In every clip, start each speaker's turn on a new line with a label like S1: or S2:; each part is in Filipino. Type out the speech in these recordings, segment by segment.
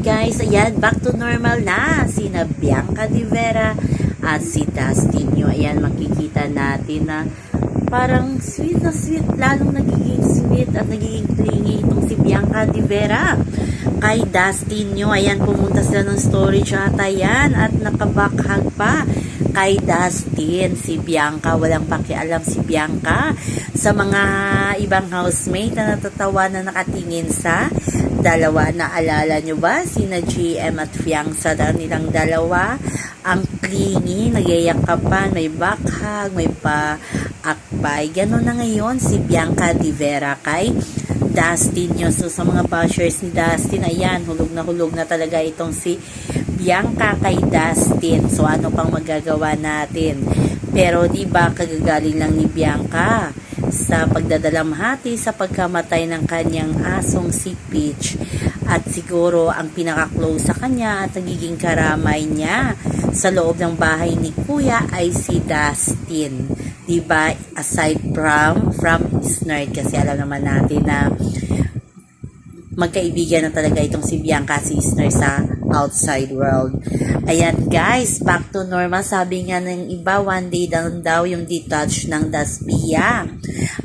S1: guys, ayan, back to normal na. Sina Bianca Di Vera at si Dustin nyo. Ayan, makikita natin na parang sweet na sweet, lalong nagiging sweet at nagiging clingy itong si Bianca Di Vera. Kay Dustin nyo, ayan, pumunta sila ng storage ata yan at nakabakhag pa kay Dustin. Si Bianca, walang pakialam si Bianca sa mga ibang housemate na natatawa na nakatingin sa dalawa. Naalala nyo ba? Sina GM at Fiangsa na nilang dalawa. Ang clingy, nagyayakapan, may backhug, may pa-akbay. Ganon na ngayon si Bianca Di Vera kay Dustin nyo. So, sa mga bashers ni Dustin, ayan, hulog na hulog na talaga itong si Bianca kay Dustin. So, ano pang magagawa natin? Pero, di ba, kagagaling lang ni Bianca sa pagdadalamhati sa pagkamatay ng kanyang asong si Peach. At siguro, ang pinaka-close sa kanya at nagiging karamay niya sa loob ng bahay ni Kuya ay si Dustin. Diba? Aside from, from Snart kasi alam naman natin na magkaibigan na talaga itong si Bianca si Isner sa outside world. Ayan guys, back to normal. Sabi nga ng iba, one day daw daw yung detach ng Dasbia.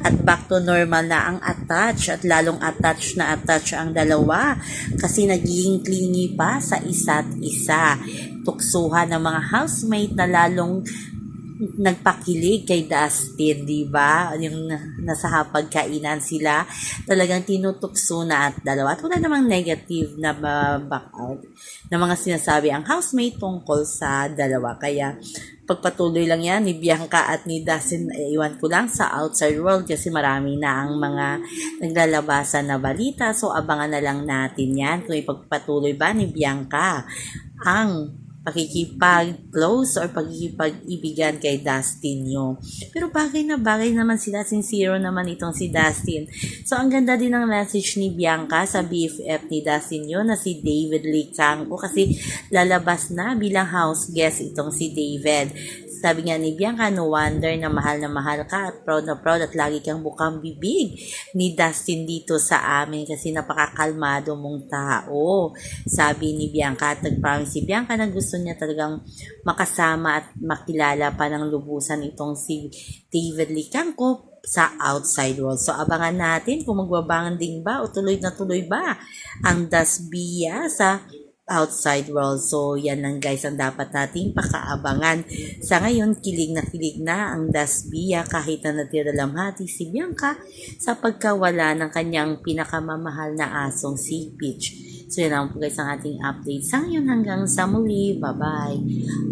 S1: At back to normal na ang attach at lalong attach na attach ang dalawa kasi naging clingy pa sa isa't isa. Tuksuhan ng mga housemate na lalong nagpakilig kay Dustin, di ba? Yung nasa hapagkainan sila, talagang tinutukso na at dalawa. At wala namang negative na back out na mga sinasabi ang housemate tungkol sa dalawa. Kaya pagpatuloy lang yan ni Bianca at ni Dustin, eh, iwan ko lang sa outside world kasi marami na ang mga naglalabasan na balita. So, abangan na lang natin yan kung ipagpatuloy ba ni Bianca ang pakikipag-close or pakikipag-ibigan kay Dustin nyo. Pero bagay na bagay naman sila, sincero naman itong si Dustin. So, ang ganda din ng message ni Bianca sa BFF ni Dustin nyo na si David Lee Kangko kasi lalabas na bilang house guest itong si David. Sabi nga ni Bianca, no wonder na mahal na mahal ka at proud na proud at lagi kang bukang bibig ni Dustin dito sa amin kasi napakakalmado mong tao. Sabi ni Bianca at nag-promise si Bianca na gusto niya talagang makasama at makilala pa ng lubusan itong si David Licangco sa outside world. So, abangan natin kung magbabanding ba o tuloy na tuloy ba ang Dasbia sa outside world. So, yan lang guys ang dapat nating pakaabangan. Sa ngayon, kilig na kilig na ang Dasbia kahit na natiralamhati si Bianca sa pagkawala ng kanyang pinakamamahal na asong si Peach. So, yan lang po guys ang ating update. Sa ngayon hanggang sa muli. Bye-bye.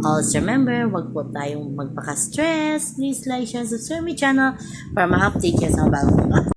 S1: Also remember, wag po tayong magpaka-stress. Please like, share, subscribe my channel para ma-update kayo sa bagong update.